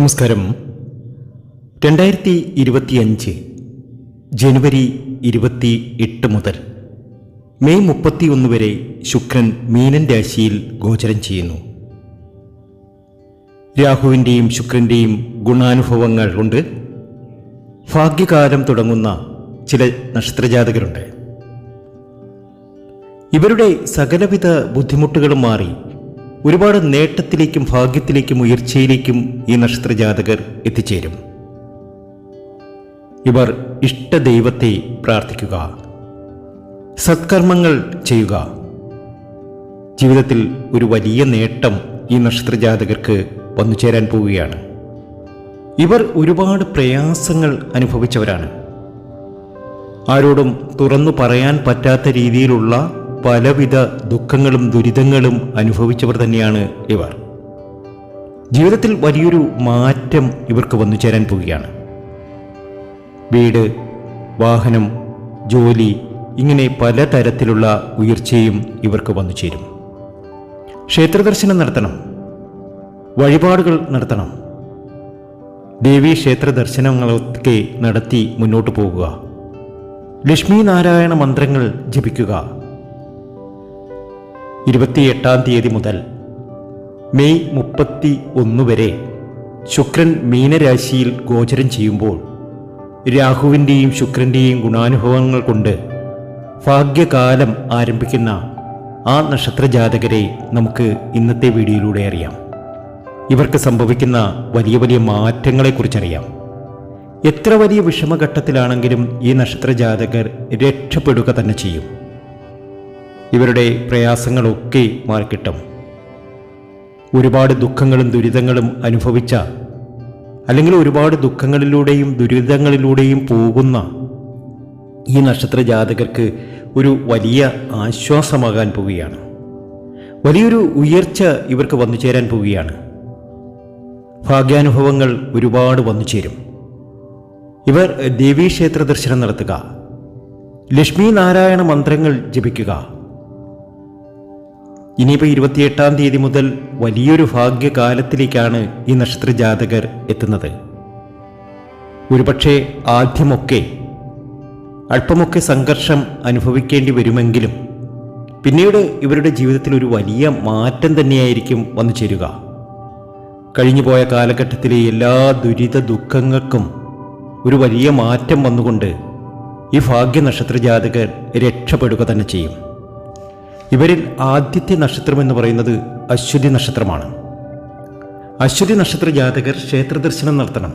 നമസ്കാരം. രണ്ടായിരത്തി ഇരുപത്തിയഞ്ച് ജനുവരി ഇരുപത്തി എട്ട് മുതൽ മെയ് മുപ്പത്തി ഒന്ന് വരെ ശുക്രൻ മീനൻ രാശിയിൽ ഗോചരം ചെയ്യുന്നു. രാഹുവിന്റെയും ശുക്രന്റെയും ഗുണാനുഭവങ്ങൾ കൊണ്ട് ഭാഗ്യകാലം തുടങ്ങുന്ന ചില നക്ഷത്രജാതകരുണ്ട്. ഇവരുടെ സകലവിധ ബുദ്ധിമുട്ടുകളും മാറി ഒരുപാട് നേട്ടത്തിലേക്കും ഭാഗ്യത്തിലേക്കും ഉയർച്ചയിലേക്കും ഈ നക്ഷത്രജാതകർ എത്തിച്ചേരും. ഇവർ ഇഷ്ടദൈവത്തെ പ്രാർത്ഥിക്കുക. സത്കർമ്മങ്ങൾ ചെയ്യുക. ജീവിതത്തിൽ ഒരു വലിയ നേട്ടം ഈ നക്ഷത്രജാതകർക്ക് വന്നു ചേരാൻ പോവുകയാണ്. ഇവർ ഒരുപാട് പ്രയാസങ്ങൾ അനുഭവിച്ചവരാണ്. ആരോടും തുറന്നു പറയാൻ പറ്റാത്ത രീതിയിലുള്ള പലവിധ ദുഃഖങ്ങളും ദുരിതങ്ങളും അനുഭവിച്ചവർ തന്നെയാണ് ഇവർ. ജീവിതത്തിൽ വലിയൊരു മാറ്റം ഇവർക്ക് വന്നു ചേരാൻ പോവുകയാണ്. വീട് വാഹനം ജോലി ഇങ്ങനെ പലതരത്തിലുള്ള ഉയർച്ചയും ഇവർക്ക് വന്നു ചേരും. ക്ഷേത്രദർശനം നടത്തണം. വഴിപാടുകൾ നടത്തണം. ദേവീ ക്ഷേത്ര ദർശനങ്ങളൊക്കെ നടത്തി മുന്നോട്ട് പോകുക ലക്ഷ്മി നാരായണ മന്ത്രങ്ങൾ ജപിക്കുക. ഇരുപത്തിയെട്ടാം തീയതി മുതൽ മെയ് മുപ്പത്തി ഒന്ന് വരെ ശുക്രൻ മീനരാശിയിൽ ഗോചരം ചെയ്യുമ്പോൾ രാഹുവിന്റെയും ശുക്രന്റെയും ഗുണാനുഭവങ്ങൾ കൊണ്ട് ഭാഗ്യകാലം ആരംഭിക്കുന്ന ആ നക്ഷത്രജാതകരെ നമുക്ക് ഇന്നത്തെ വീഡിയോയിലൂടെ അറിയാം. ഇവർക്ക് സംഭവിക്കുന്ന വലിയ വലിയ മാറ്റങ്ങളെക്കുറിച്ചറിയാം. എത്ര വലിയ വിഷമഘട്ടത്തിലാണെങ്കിലും ഈ നക്ഷത്രജാതകർ രക്ഷപ്പെടുക തന്നെ ചെയ്യും. ഇവരുടെ പ്രയാസങ്ങളൊക്കെ മാറിക്കിട്ടും. ഒരുപാട് ദുഃഖങ്ങളും ദുരിതങ്ങളും അനുഭവിച്ച അല്ലെങ്കിൽ ഒരുപാട് ദുഃഖങ്ങളിലൂടെയും ദുരിതങ്ങളിലൂടെയും പോകുന്ന ഈ നക്ഷത്ര ജാതകർക്ക് ഒരു വലിയ ആശ്വാസമാകാൻ പോവുകയാണ്. വലിയൊരു ഉയർച്ച ഇവർക്ക് വന്നു ചേരാൻ പോവുകയാണ്. ഭാഗ്യാനുഭവങ്ങൾ ഒരുപാട് വന്നു ചേരും. ഇവർ ദേവീക്ഷേത്ര ദർശനം നടത്തുക. ലക്ഷ്മി നാരായണ മന്ത്രങ്ങൾ ജപിക്കുക. ഇനിയിപ്പോൾ ഇരുപത്തിയെട്ടാം തീയതി മുതൽ വലിയൊരു ഭാഗ്യകാലത്തിലേക്കാണ് ഈ നക്ഷത്ര ജാതകർ എത്തുന്നത്. ഒരുപക്ഷെ ആദ്യമൊക്കെ അല്പമൊക്കെ സംഘർഷം അനുഭവിക്കേണ്ടി വരുമെങ്കിലും പിന്നീട് ഇവരുടെ ജീവിതത്തിൽ ഒരു വലിയ മാറ്റം തന്നെയായിരിക്കും വന്നു ചേരുക. കഴിഞ്ഞുപോയ കാലഘട്ടത്തിലെ എല്ലാ ദുരിത ദുഃഖങ്ങൾക്കും ഒരു വലിയ മാറ്റം വന്നുകൊണ്ട് ഈ ഭാഗ്യ നക്ഷത്ര ജാതകർ രക്ഷപ്പെടുക തന്നെ ചെയ്യും. ഇവരിൽ ആദ്യത്തെ നക്ഷത്രം എന്ന് പറയുന്നത് അശ്വതി നക്ഷത്രമാണ്. അശ്വതി നക്ഷത്ര ജാതകർ ക്ഷേത്ര ദർശനം നടത്തണം.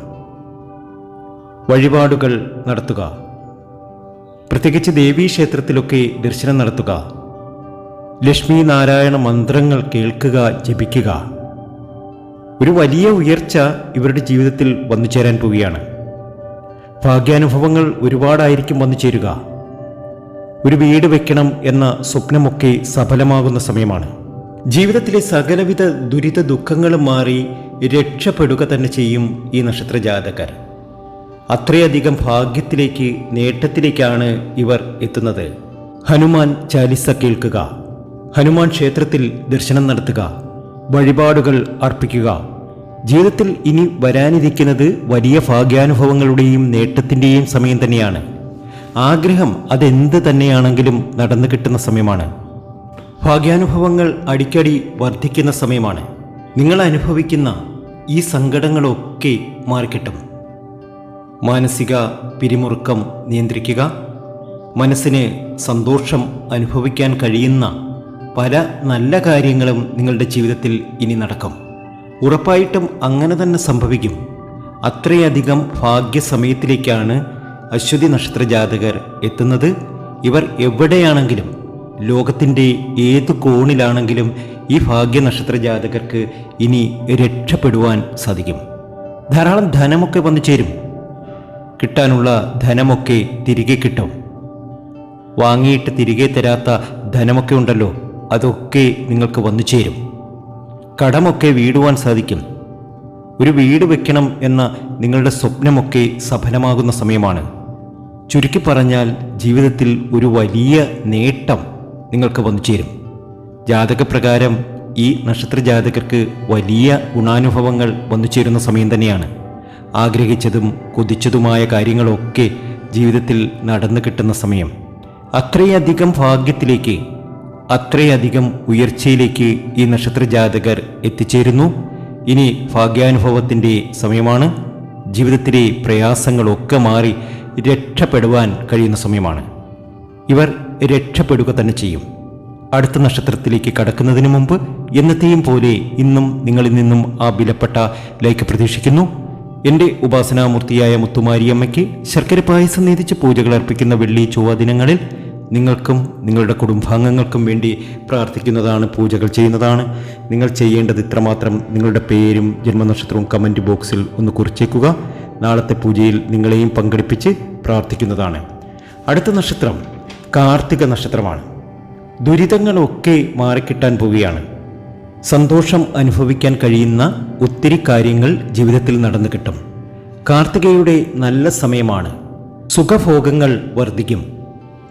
വഴിപാടുകൾ നടത്തുക. പ്രത്യേകിച്ച് ദേവീ ക്ഷേത്രത്തിലൊക്കെ ദർശനം നടത്തുക. ലക്ഷ്മി നാരായണ മന്ത്രങ്ങൾ കേൾക്കുക ജപിക്കുക. ഒരു വലിയ ഉയർച്ച ഇവരുടെ ജീവിതത്തിൽ വന്നു ചേരാൻ പോവുകയാണ്. ഭാഗ്യാനുഭവങ്ങൾ ഒരുപാടായിരിക്കും വന്നു ചേരുക ഒരു വീട് വെക്കണം എന്ന സ്വപ്നമൊക്കെ സഫലമാകുന്ന സമയമാണ്. ജീവിതത്തിലെ സകലവിധ ദുരിത ദുഃഖങ്ങളും മാറി രക്ഷപ്പെടുക തന്നെ ചെയ്യും ഈ നക്ഷത്ര ജാതകർ അത്രയധികം ഭാഗ്യത്തിലേക്ക് നേട്ടത്തിലേക്കാണ് ഇവർ എത്തുന്നത്. ഹനുമാൻ ചാലിസ കേൾക്കുക. ഹനുമാൻ ക്ഷേത്രത്തിൽ ദർശനം നടത്തുക. വഴിപാടുകൾ അർപ്പിക്കുക. ജീവിതത്തിൽ ഇനി വരാനിരിക്കുന്നത് വലിയ ഭാഗ്യാനുഭവങ്ങളുടെയും നേട്ടത്തിന്റെയും സമയം തന്നെയാണ്. ആഗ്രഹം അതെന്ത് തന്നെയാണെങ്കിലും നടന്നു കിട്ടുന്ന സമയമാണ്. ഭാഗ്യാനുഭവങ്ങൾ അടിക്കടി വർദ്ധിക്കുന്ന സമയമാണ്. നിങ്ങൾ അനുഭവിക്കുന്ന ഈ സങ്കടങ്ങളൊക്കെ മാറിക്കിട്ടും. മാനസിക പിരിമുറുക്കം നിയന്ത്രിക്കുക. മനസ്സിന് സന്തോഷം അനുഭവിക്കാൻ കഴിയുന്ന പല നല്ല കാര്യങ്ങളും നിങ്ങളുടെ ജീവിതത്തിൽ ഇനി നടക്കും. ഉറപ്പായിട്ടും അങ്ങനെ തന്നെ സംഭവിക്കും. അത്രയധികം ഭാഗ്യസമയത്തിലേക്കാണ് അശ്വതി നക്ഷത്ര ജാതകർ എത്തുന്നത് ഇവർ എവിടെയാണെങ്കിലും ലോകത്തിന്റെ ഏത് കോണിലാണെങ്കിലും ഈ ഭാഗ്യ നക്ഷത്ര ജാതകർക്ക് ഇനി രക്ഷപ്പെടുവാൻ സാധിക്കും. ധാരാളം ധനമൊക്കെ വന്നു ചേരും. കിട്ടാനുള്ള ധനമൊക്കെ തിരികെ കിട്ടും. വാങ്ങിയിട്ട് തിരികെ തരാത്ത ധനമൊക്കെ ഉണ്ടല്ലോ അതൊക്കെ നിങ്ങൾക്ക് വന്നു ചേരും. കടമൊക്കെ വീടുവാൻ സാധിക്കും. ഒരു വീട് വെക്കണം എന്ന നിങ്ങളുടെ സ്വപ്നമൊക്കെ സഫലമാകുന്ന സമയമാണ്. ചുരുക്കി പറഞ്ഞാൽ ജീവിതത്തിൽ ഒരു വലിയ നേട്ടം നിങ്ങൾക്ക് വന്നു ചേരും. ജാതകപ്രകാരം ഈ നക്ഷത്ര ജാതകർക്ക് വലിയ ഗുണാനുഭവങ്ങൾ വന്നു ചേരുന്ന സമയം തന്നെയാണ്. ആഗ്രഹിച്ചതും കൊതിച്ചതുമായ കാര്യങ്ങളൊക്കെ ജീവിതത്തിൽ നടന്നു കിട്ടുന്ന സമയം. അത്രയധികം ഭാഗ്യത്തിലേക്ക് അത്രയധികം ഉയർച്ചയിലേക്ക് ഈ നക്ഷത്ര ജാതകർ എത്തിച്ചേരുന്നു. ഇനി ഭാഗ്യാനുഭവത്തിന്റെ സമയമാണ്. ജീവിതത്തിലെ പ്രയാസങ്ങളൊക്കെ മാറി രക്ഷപ്പെടുവാൻ കഴിയുന്ന സമയമാണ്. ഇവർ രക്ഷപ്പെടുക തന്നെ ചെയ്യും. അടുത്ത നക്ഷത്രത്തിലേക്ക് കടക്കുന്നതിന് മുമ്പ് എന്നത്തെയും പോലെ ഇന്നും നിങ്ങളിൽ നിന്നും ആ വിലപ്പെട്ട ലൈക്ക് പ്രതീക്ഷിക്കുന്നു. എന്റെ ഉപാസനാമൂർത്തിയായ മുത്തുമാരിയമ്മയ്ക്ക് ശർക്കര പായസം നീതിച്ച് പൂജകൾ അർപ്പിക്കുന്ന വെള്ളി ചൊവ്വ ദിനങ്ങളിൽ നിങ്ങൾക്കും നിങ്ങളുടെ കുടുംബാംഗങ്ങൾക്കും വേണ്ടി പ്രാർത്ഥിക്കുന്നതാണ് പൂജകൾ ചെയ്യുന്നതാണ്. നിങ്ങൾ ചെയ്യേണ്ടത് ഇത്രമാത്രം നിങ്ങളുടെ പേരും ജന്മനക്ഷത്രവും കമന്റ് ബോക്സിൽ ഒന്ന് കുറിച്ചേക്കുക. നാളത്തെ പൂജയിൽ നിങ്ങളെയും പങ്കെടുപ്പിച്ച് പ്രാർത്ഥിക്കുന്നതാണ്. അടുത്ത നക്ഷത്രം കാർത്തിക നക്ഷത്രമാണ്. ദുരിതങ്ങളൊക്കെ മാറിക്കിട്ടാൻ പോവുകയാണ്. സന്തോഷം അനുഭവിക്കാൻ കഴിയുന്ന ഒത്തിരി കാര്യങ്ങൾ ജീവിതത്തിൽ നടന്നു കിട്ടും. കാർത്തികയുടെ നല്ല സമയമാണ്. സുഖഭോഗങ്ങൾ വർദ്ധിക്കും.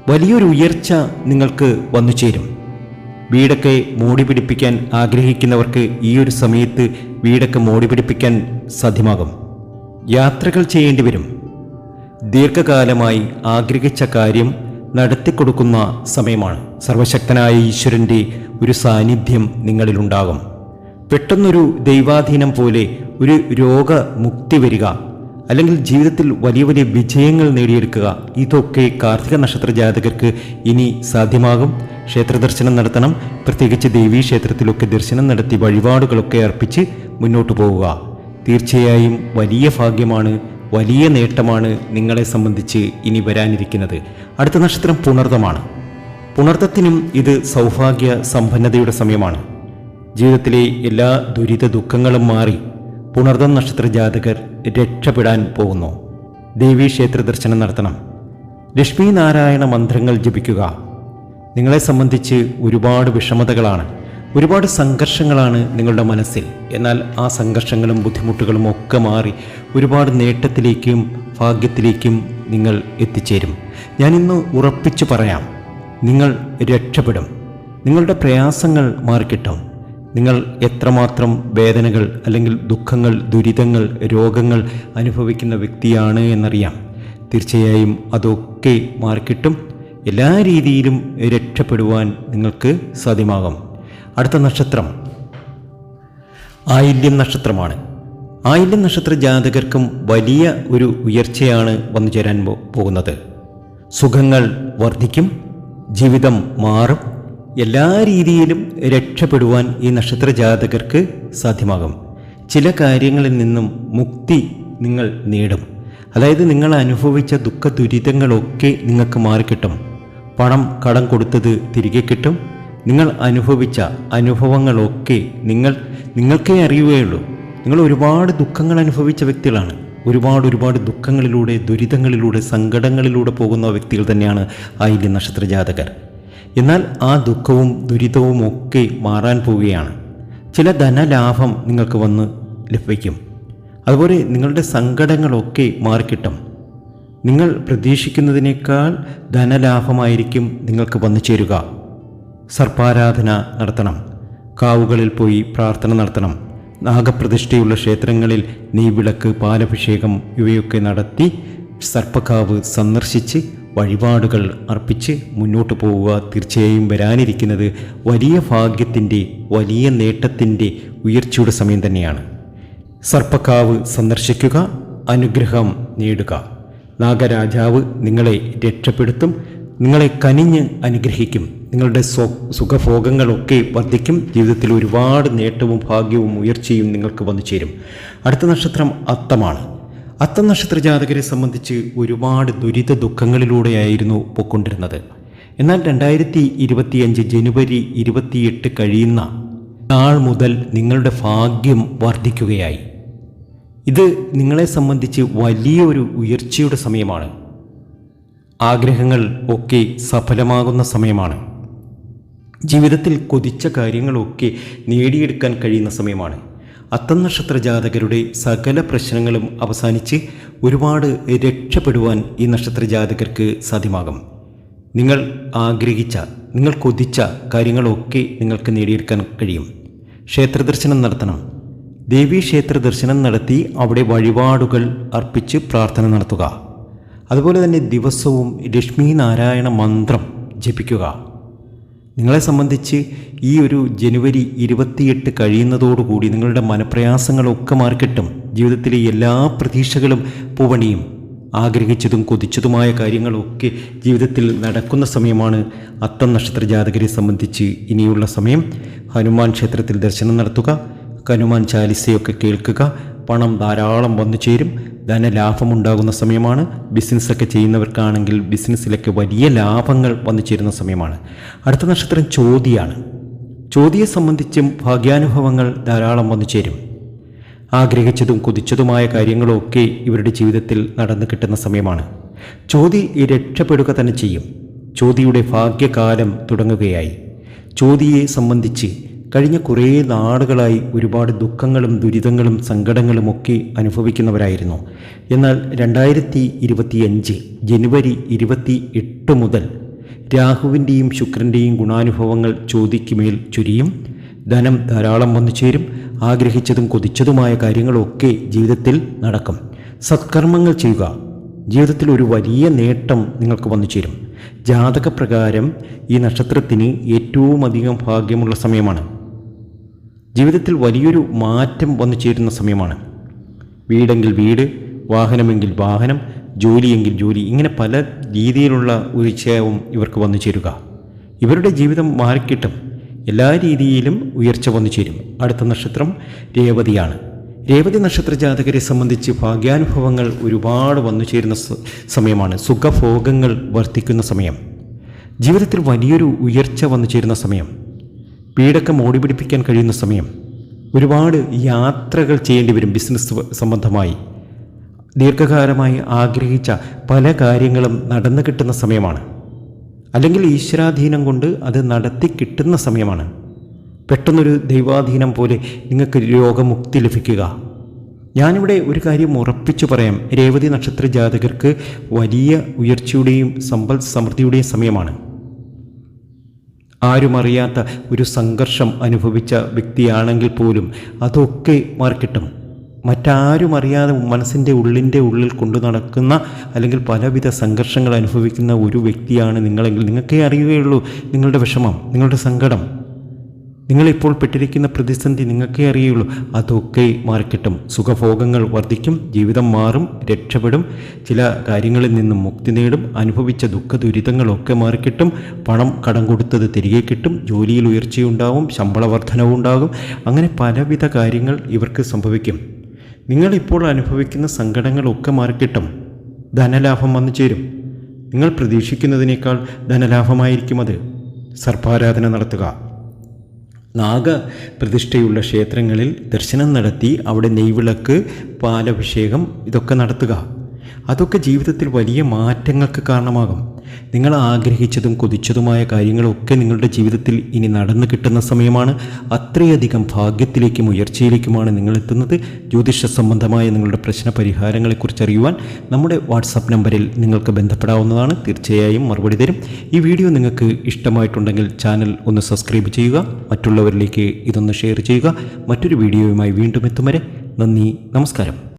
വലിയൊരു ഉയർച്ച നിങ്ങൾക്ക് വന്നു ചേരും. വീടൊക്കെ മോടി പിടിപ്പിക്കാൻ ആഗ്രഹിക്കുന്നവർക്ക് ഈ ഒരു സമയത്ത് വീടൊക്കെ മോടി പിടിപ്പിക്കാൻ സാധ്യമാകും. യാത്രകൾ ചെയ്യേണ്ടി വരും. ദീർഘകാലമായി ആഗ്രഹിച്ച കാര്യം നടത്തിക്കൊടുക്കുന്ന സമയമാണ്. സർവശക്തനായ ഈശ്വരന്റെ ഒരു സാന്നിധ്യം നിങ്ങളിലുണ്ടാകും. പെട്ടെന്നൊരു ദൈവാധീനം പോലെ ഒരു രോഗമുക്തി വരിക അല്ലെങ്കിൽ ജീവിതത്തിൽ വലിയ വലിയ വിജയങ്ങൾ നേടിയെടുക്കുക. ഇതൊക്കെ കാർത്തിക നക്ഷത്ര ജാതകർക്ക് ഇനി സാധ്യമാകും. ക്ഷേത്ര ദർശനം നടത്തണം. പ്രത്യേകിച്ച് ദേവീ ക്ഷേത്രത്തിലൊക്കെ ദർശനം നടത്തി വഴിപാടുകളൊക്കെ അർപ്പിച്ച് മുന്നോട്ട് പോവുക. തീർച്ചയായും വലിയ ഭാഗ്യമാണ് വലിയ നേട്ടമാണ് നിങ്ങളെ സംബന്ധിച്ച് ഇനി വരാനിരിക്കുന്നത്. അടുത്ത നക്ഷത്രം പുണർതമാണ്. പുണർദത്തിനും ഇത് സൗഭാഗ്യ സമ്പന്നതയുടെ സമയമാണ്. ജീവിതത്തിലെ എല്ലാ ദുരിത ദുഃഖങ്ങളും മാറി പുണർദം നക്ഷത്ര ജാതകർ രക്ഷപ്പെടാൻ പോകുന്നു. ദേവീ ക്ഷേത്ര ദർശനം നടത്തണം. ലക്ഷ്മി നാരായണ മന്ത്രങ്ങൾ ജപിക്കുക. നിങ്ങളെ സംബന്ധിച്ച് ഒരുപാട് വിഷമതകളാണ്. ഒരുപാട് സംഘർഷങ്ങളാണ് നിങ്ങളുടെ മനസ്സിൽ. എന്നാൽ ആ സംഘർഷങ്ങളും ബുദ്ധിമുട്ടുകളും ഒക്കെ മാറി ഒരുപാട് നേട്ടത്തിലേക്കും ഭാഗ്യത്തിലേക്കും നിങ്ങൾ എത്തിച്ചേരും. ഞാനിന്ന് ഉറപ്പിച്ചു പറയാം. നിങ്ങൾ രക്ഷപ്പെടും. നിങ്ങളുടെ പ്രയാസങ്ങൾ മാറിക്കിട്ടും. നിങ്ങൾ എത്രമാത്രം വേദനകൾ അല്ലെങ്കിൽ ദുഃഖങ്ങൾ ദുരിതങ്ങൾ രോഗങ്ങൾ അനുഭവിക്കുന്ന വ്യക്തിയാണ് എന്നറിയാം. തീർച്ചയായും അതൊക്കെ മാറിക്കിട്ടും എല്ലാ രീതിയിലും രക്ഷപ്പെടുവാൻ നിങ്ങൾക്ക് സാധ്യമാകും. അടുത്ത നക്ഷത്രം. ആയില്യം നക്ഷത്രമാണ്. ആയില്യം നക്ഷത്ര ജാതകർക്കും വലിയ ഒരു ഉയർച്ചയാണ് വന്നു ചേരാൻ പോകുന്നത്. സുഖങ്ങൾ വർദ്ധിക്കും ജീവിതം മാറും. എല്ലാ രീതിയിലും രക്ഷപ്പെടുവാൻ ഈ നക്ഷത്ര ജാതകർക്ക് സാധ്യമാകും. ചില കാര്യങ്ങളിൽ നിന്നും മുക്തി നിങ്ങൾ നേടും. അതായത് നിങ്ങൾ അനുഭവിച്ച ദുഃഖ ദുരിതങ്ങളൊക്കെ നിങ്ങൾക്ക് മാറിക്കിട്ടും. പണം കടം കൊടുത്തത് തിരികെ കിട്ടും. നിങ്ങൾ അനുഭവിച്ച അനുഭവങ്ങളൊക്കെ നിങ്ങൾ നിങ്ങൾക്കേ അറിയുകയുള്ളൂ. നിങ്ങൾ ഒരുപാട് ദുഃഖങ്ങൾ അനുഭവിച്ച വ്യക്തികളാണ്. ഒരുപാട് ഒരുപാട് ദുഃഖങ്ങളിലൂടെ ദുരിതങ്ങളിലൂടെ സങ്കടങ്ങളിലൂടെ പോകുന്ന വ്യക്തികൾ തന്നെയാണ് ആയില്യ നക്ഷത്ര ജാതകർ എന്നാൽ ആ ദുഃഖവും ദുരിതവും ഒക്കെ മാറാൻ പോവുകയാണ്. ചില ധനലാഭം നിങ്ങൾക്ക് വന്ന് ലഭിക്കും. അതുപോലെ നിങ്ങളുടെ സങ്കടങ്ങളൊക്കെ മാറിക്കിട്ടും. നിങ്ങൾ പ്രതീക്ഷിക്കുന്നതിനേക്കാൾ ധനലാഭമായിരിക്കും നിങ്ങൾക്ക് വന്നു ചേരുക. സർപ്പാരാധന നടത്തണം. കാവുകളിൽ പോയി പ്രാർത്ഥന നടത്തണം. നാഗപ്രതിഷ്ഠയുള്ള ക്ഷേത്രങ്ങളിൽ നെയ്വിളക്ക് പാലഭിഷേകം ഇവയൊക്കെ നടത്തി സർപ്പക്കാവ് സന്ദർശിച്ച് വഴിപാടുകൾ അർപ്പിച്ച് മുന്നോട്ട് പോവുക. തീർച്ചയായും വരാനിരിക്കുന്നത് വലിയ ഭാഗ്യത്തിന്റെ വലിയ നേട്ടത്തിന്റെ ഉയർച്ചയുടെ സമയം തന്നെയാണ്. സർപ്പക്കാവ് സന്ദർശിക്കുക അനുഗ്രഹം നേടുക. നാഗരാജാവ് നിങ്ങളെ രക്ഷപ്പെടുത്തും നിങ്ങളെ കനിഞ്ഞ് അനുഗ്രഹിക്കും. നിങ്ങളുടെ സ്വ സുഖഭോഗങ്ങളൊക്കെ വർദ്ധിക്കും. ജീവിതത്തിൽ ഒരുപാട് നേട്ടവും ഭാഗ്യവും ഉയർച്ചയും നിങ്ങൾക്ക് വന്നു ചേരും അടുത്ത നക്ഷത്രം അത്തമാണ്. അത്തം നക്ഷത്ര ജാതകരെ സംബന്ധിച്ച് ഒരുപാട് ദുരിത ദുഃഖങ്ങളിലൂടെയായിരുന്നു പൊക്കൊണ്ടിരുന്നത് എന്നാൽ രണ്ടായിരത്തി ഇരുപത്തിയഞ്ച് ജനുവരി ഇരുപത്തിയെട്ട് കഴിയുന്ന നാൾ മുതൽ നിങ്ങളുടെ ഭാഗ്യം വർദ്ധിക്കുകയായി. ഇത് നിങ്ങളെ സംബന്ധിച്ച് വലിയൊരു ഉയർച്ചയുടെ സമയമാണ്. ആഗ്രഹങ്ങൾ ഒക്കെ സഫലമാകുന്ന സമയമാണ്. ജീവിതത്തിൽ കൊതിച്ച കാര്യങ്ങളൊക്കെ നേടിയെടുക്കാൻ കഴിയുന്ന സമയമാണ്. അത്തം നക്ഷത്ര ജാതകരുടെ സകല പ്രശ്നങ്ങളും അവസാനിച്ച് ഒരുപാട് രക്ഷപ്പെടുവാൻ ഈ നക്ഷത്ര ജാതകർക്ക് സാധ്യമാകും. നിങ്ങൾ ആഗ്രഹിച്ച നിങ്ങൾ കൊതിച്ച കാര്യങ്ങളൊക്കെ നിങ്ങൾക്ക് നേടിയെടുക്കാൻ കഴിയും. ക്ഷേത്ര ദർശനം നടത്തണം. ദേവീ ക്ഷേത്ര ദർശനം നടത്തി അവിടെ വഴിപാടുകൾ അർപ്പിച്ച് പ്രാർത്ഥന നടത്തുക. അതുപോലെ തന്നെ ദിവസവും ലക്ഷ്മി നാരായണ മന്ത്രം ജപിക്കുക. നിങ്ങളെ സംബന്ധിച്ച് ഈ ഒരു ജനുവരി ഇരുപത്തിയെട്ട് കഴിയുന്നതോടുകൂടി നിങ്ങളുടെ മനപ്രയാസങ്ങളൊക്കെ മാറിക്കിട്ടും. ജീവിതത്തിലെ എല്ലാ പ്രതീക്ഷകളും പൂവണിയും ആഗ്രഹിച്ചതും കൊതിച്ചതുമായ കാര്യങ്ങളൊക്കെ ജീവിതത്തിൽ നടക്കുന്ന സമയമാണ് അത്തം നക്ഷത്ര ജാതകരെ സംബന്ധിച്ച് ഇനിയുള്ള സമയം. ഹനുമാൻ ക്ഷേത്രത്തിൽ ദർശനം നടത്തുക ഹനുമാൻ ചാലിസയൊക്കെ കേൾക്കുക പണം ധാരാളം വന്നു ചേരും. ധനലാഭമുണ്ടാകുന്ന സമയമാണ്. ബിസിനസ്സൊക്കെ ചെയ്യുന്നവർക്കാണെങ്കിൽ ബിസിനസ്സിലൊക്കെ വലിയ ലാഭങ്ങൾ വന്നു ചേരുന്ന സമയമാണ്. അടുത്ത നക്ഷത്രം ചോതിയാണ്. ചോതിയെ സംബന്ധിച്ചും ഭാഗ്യാനുഭവങ്ങൾ ധാരാളം വന്നു ചേരും. ആഗ്രഹിച്ചതും കൊതിച്ചതുമായ കാര്യങ്ങളൊക്കെ ഇവരുടെ ജീവിതത്തിൽ നടന്നു കിട്ടുന്ന സമയമാണ്. ചോതി രക്ഷപ്പെടുക തന്നെ ചെയ്യും. ചോതിയുടെ ഭാഗ്യകാലം തുടങ്ങുകയായി. ചോതിയെ സംബന്ധിച്ച് കഴിഞ്ഞ കുറേ നാളുകളായി ഒരുപാട് ദുഃഖങ്ങളും ദുരിതങ്ങളും സങ്കടങ്ങളും ഒക്കെ അനുഭവിക്കുന്നവരായിരുന്നു. എന്നാൽ രണ്ടായിരത്തി ഇരുപത്തിയഞ്ച് ജനുവരി ഇരുപത്തി എട്ട് മുതൽ രാഹുവിന്റെയും ശുക്രന്റെയും ഗുണാനുഭവങ്ങൾ ചോദിക്കുമേൽ ചൊരിയും ധനം ധാരാളം വന്നു ചേരും ആഗ്രഹിച്ചതും കൊതിച്ചതുമായ കാര്യങ്ങളൊക്കെ ജീവിതത്തിൽ നടക്കും. സത്കർമ്മങ്ങൾ ചെയ്യുക ജീവിതത്തിൽ ഒരു വലിയ നേട്ടം നിങ്ങൾക്ക് വന്നു ചേരും. ജാതകപ്രകാരം ഈ നക്ഷത്രത്തിന് ഏറ്റവും അധികം ഭാഗ്യമുള്ള സമയമാണ്. ജീവിതത്തിൽ വലിയൊരു മാറ്റം വന്നു ചേരുന്ന സമയമാണ്. വീടെങ്കിൽ വീട് വാഹനമെങ്കിൽ വാഹനം ജോലിയെങ്കിൽ ജോലി ഇങ്ങനെ പല രീതിയിലുള്ള ഒരു ക്ഷേമം ഇവർക്ക് വന്നു ചേരുക. ഇവരുടെ ജീവിതം മാറിക്കിട്ടും. എല്ലാ രീതിയിലും ഉയർച്ച വന്നു ചേരും. അടുത്ത നക്ഷത്രം രേവതിയാണ്. രേവതി നക്ഷത്ര ജാതകരെ സംബന്ധിച്ച് ഭാഗ്യാനുഭവങ്ങൾ ഒരുപാട് വന്നു ചേരുന്ന സമയമാണ്. സുഖഭോഗങ്ങൾ വർദ്ധിക്കുന്ന സമയം. ജീവിതത്തിൽ വലിയൊരു ഉയർച്ച വന്നു ചേരുന്ന സമയം. വീടൊക്കെ ഓടിപിടിപ്പിക്കാൻ കഴിയുന്ന സമയം ഒരുപാട് യാത്രകൾ ചെയ്യേണ്ടി വരും ബിസിനസ് സംബന്ധമായി. ദീർഘകാലമായി ആഗ്രഹിച്ച പല കാര്യങ്ങളും നടന്നു കിട്ടുന്ന സമയമാണ്. അല്ലെങ്കിൽ ഈശ്വരാധീനം കൊണ്ട് അത് നടത്തി കിട്ടുന്ന സമയമാണ്. പെട്ടെന്നൊരു ദൈവാധീനം പോലെ നിങ്ങൾക്ക് രോഗമുക്തി ലഭിക്കുക. ഞാനിവിടെ ഒരു കാര്യം ഉറപ്പിച്ചു പറയാം. രേവതി നക്ഷത്ര ജാതകർക്ക് വലിയ ഉയർച്ചയുടെയും സമ്പൽ സമൃദ്ധിയുടെയും സമയമാണ്. ആരുമറിയാത്ത ഒരു സംഘർഷം അനുഭവിച്ച വ്യക്തിയാണെങ്കിൽ പോലും അതൊക്കെ മാർക്കിട്ടും മറ്റാരും അറിയാതെ മനസ്സിന്റെ ഉള്ളിന്റെ ഉള്ളിൽ കൊണ്ടു നടക്കുന്ന അല്ലെങ്കിൽ പലവിധ സംഘർഷങ്ങൾ അനുഭവിക്കുന്ന ഒരു വ്യക്തിയാണ് നിങ്ങളെങ്കിൽ. നിങ്ങൾക്കേ അറിയുകയുള്ളൂ നിങ്ങളുടെ വിഷമം നിങ്ങളുടെ സങ്കടം. നിങ്ങളിപ്പോൾ പെട്ടിരിക്കുന്ന പ്രതിസന്ധി നിങ്ങൾക്കേ അറിയുള്ളൂ. അതൊക്കെ മാറിക്കിട്ടും. സുഖഭോഗങ്ങൾ വർദ്ധിക്കും ജീവിതം മാറും രക്ഷപ്പെടും. ചില കാര്യങ്ങളിൽ നിന്നും മുക്തി നേടും. അനുഭവിച്ച ദുഃഖ ദുരിതങ്ങളൊക്കെ മാറിക്കിട്ടും. പണം കടം കൊടുത്തത് തിരികെ കിട്ടും. ജോലിയിൽ ഉയർച്ചയുണ്ടാവും ശമ്പള വർധനവുണ്ടാകും അങ്ങനെ പലവിധ കാര്യങ്ങൾ ഇവർക്ക് സംഭവിക്കും. നിങ്ങളിപ്പോൾ അനുഭവിക്കുന്ന സങ്കടങ്ങളൊക്കെ മാറിക്കിട്ടും. ധനലാഭം വന്നു ചേരും. നിങ്ങൾ പ്രതീക്ഷിക്കുന്നതിനേക്കാൾ ധനലാഭമായിരിക്കും അത്. സർപ്പാരാധന നടത്തുക. നാഗ പ്രതിഷ്ഠയുള്ള ക്ഷേത്രങ്ങളിൽ ദർശനം നടത്തി അവിടെ നെയ്വിളക്ക് പാലഭിഷേകം ഇതൊക്കെ നടത്തുക. അതൊക്കെ ജീവിതത്തിൽ വലിയ മാറ്റങ്ങൾക്ക് കാരണമാകും. നിങ്ങൾ ആഗ്രഹിച്ചതും കൊതിച്ചതുമായ കാര്യങ്ങളൊക്കെ നിങ്ങളുടെ ജീവിതത്തിൽ ഇനി നടന്നു കിട്ടുന്ന സമയമാണ്. അത്രയധികം ഭാഗ്യത്തിലേക്കും ഉയർച്ചയിലേക്കുമാണ് നിങ്ങൾ എത്തുന്നത് ജ്യോതിഷ സംബന്ധമായ നിങ്ങളുടെ പ്രശ്ന പരിഹാരങ്ങളെക്കുറിച്ച് അറിയുവാൻ നമ്മുടെ വാട്സാപ്പ് നമ്പറിൽ നിങ്ങൾക്ക് ബന്ധപ്പെടാവുന്നതാണ്. തീർച്ചയായും മറുപടി തരും. ഈ വീഡിയോ നിങ്ങൾക്ക് ഇഷ്ടമായിട്ടുണ്ടെങ്കിൽ ചാനൽ ഒന്ന് സബ്സ്ക്രൈബ് ചെയ്യുക മറ്റുള്ളവരിലേക്ക് ഇതൊന്ന് ഷെയർ ചെയ്യുക. മറ്റൊരു വീഡിയോയുമായി വീണ്ടും എത്തും വരെ നന്ദി നമസ്കാരം.